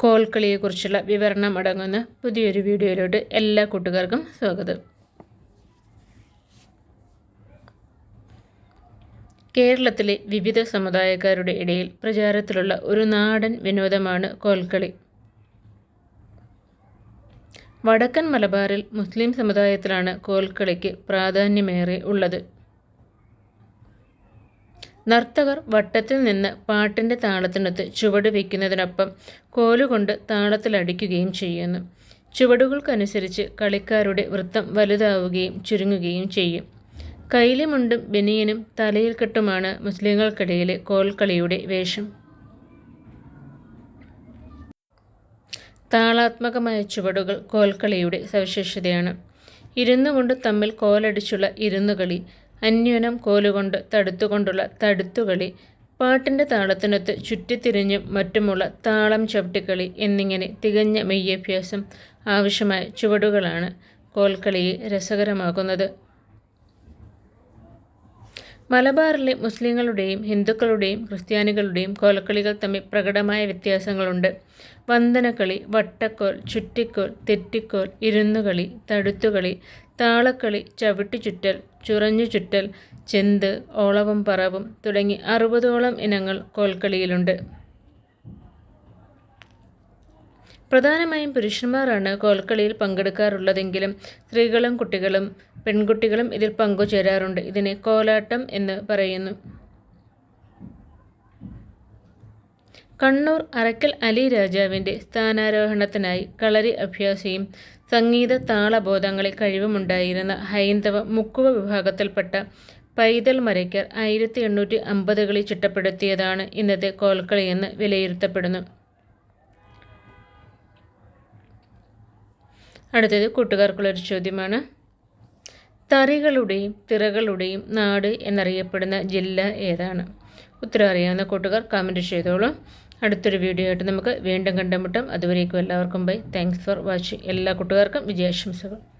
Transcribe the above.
കോൽക്കളിയെക്കുറിച്ചുള്ള വിവരണം അടങ്ങുന്ന പുതിയൊരു വീഡിയോയിലോട്ട് എല്ലാ കൂട്ടുകാർക്കും സ്വാഗതം. കേരളത്തിലെ വിവിധ സമുദായക്കാരുടെ ഇടയിൽ പ്രചാരത്തിലുള്ള ഒരു നാടൻ വിനോദമാണ് കോൽക്കളി. വടക്കൻ മലബാറിൽ മുസ്ലിം സമുദായത്തിലാണ് കോൽക്കളിക്ക് പ്രാധാന്യമേറെ ഉള്ളത്. നർത്തകർ വട്ടത്തിൽ നിന്ന് പാട്ടിന്റെ താളത്തിനൊത്ത് ചുവട് വയ്ക്കുന്നതിനൊപ്പം കോലുകൊണ്ട് താളത്തിലടിക്കുകയും ചെയ്യുന്നു. ചുവടുകൾക്കനുസരിച്ച് കളിക്കാരുടെ വൃത്തം വലുതാവുകയും ചുരുങ്ങുകയും ചെയ്യും. കൈലിമുണ്ടും ബനിയനും തലയിൽ കെട്ടുമാണ് മുസ്ലിങ്ങൾക്കിടയിലെ കോൽക്കളിയുടെ വേഷം. താളാത്മകമായ ചുവടുകൾ കോൽക്കളിയുടെ സവിശേഷതയാണ്. ഇരുന്നുകൊണ്ട് തമ്മിൽ കോലടിച്ചുള്ള ഇരുന്നുകളി അന്യോനം കോലുകൊണ്ട് തടുത്തുകൊണ്ടുള്ള തടുത്തുകളി പാട്ടിന്റെ താളത്തിനൊത്ത് ചുറ്റിത്തിരിഞ്ഞും മറ്റുമുള്ള താളം ചവിട്ടിക്കളി എന്നിങ്ങനെ തികഞ്ഞ മെയ്യഭ്യാസം ആവശ്യമായ ചുവടുകളാണ് കോൽക്കളിയെ രസകരമാക്കുന്നത്. മലബാറിലെ മുസ്ലിങ്ങളുടെയും ഹിന്ദുക്കളുടെയും ക്രിസ്ത്യാനികളുടെയും കോലക്കളികൾ തമ്മിൽ പ്രകടമായ വ്യത്യാസങ്ങളുണ്ട്. വന്ദനക്കളി വട്ടക്കോൽ ചുറ്റിക്കോൽ തെറ്റിക്കോൽ ഇരുന്നുകളി തടുത്തുകളി താളക്കളി ചവിട്ടിച്ചുറ്റൽ ചുറഞ്ഞു ചുറ്റൽ ചെന്ത് ഓളവും പറവും തുടങ്ങി അറുപതോളം ഇനങ്ങൾ കോൽക്കളിയിലുണ്ട്. പ്രധാനമായും പുരുഷന്മാരാണ് കോൽക്കളിയിൽ പങ്കെടുക്കാറുള്ളതെങ്കിലും സ്ത്രീകളും കുട്ടികളും പെൺകുട്ടികളും ഇതിൽ പങ്കുചേരാറുണ്ട്. ഇതിനെ കോലാട്ടം എന്ന് പറയുന്നു. കണ്ണൂർ അറക്കൽ അലി രാജാവിന്റെ സ്ഥാനാരോഹണത്തിനായി കളരി അഭ്യാസിയും സംഗീത താളബോധങ്ങളിൽ കഴിവുമുണ്ടായിരുന്ന ഹൈന്ദവ മുക്കുവ വിഭാഗത്തിൽപ്പെട്ട പൈതൽ മരയ്ക്കർ ആയിരത്തി എണ്ണൂറ്റി അമ്പതുകളിൽ ചിട്ടപ്പെടുത്തിയതാണ് ഇന്നത്തെ കോൽക്കളിയെന്ന് വിലയിരുത്തപ്പെടുന്നു. അടുത്തത് കൂട്ടുകാർക്കുള്ളൊരു ചോദ്യമാണ്. തറികളുടെയും തിറകളുടെയും നാട് എന്നറിയപ്പെടുന്ന ജില്ല ഏതാണ്? ഉത്തരം അറിയാവുന്ന കൂട്ടുകാർ കമന്റ് ചെയ്തോളൂ. അടുത്തൊരു വീഡിയോ ആയിട്ട് നമുക്ക് വീണ്ടും കണ്ടുമുട്ടാം. അതുവരേക്കും എല്ലാവർക്കും ബൈ താങ്ക്സ് ഫോർ വാച്ചിങ് എല്ലാ കൂട്ടുകാർക്കും വിജയാശംസകൾ.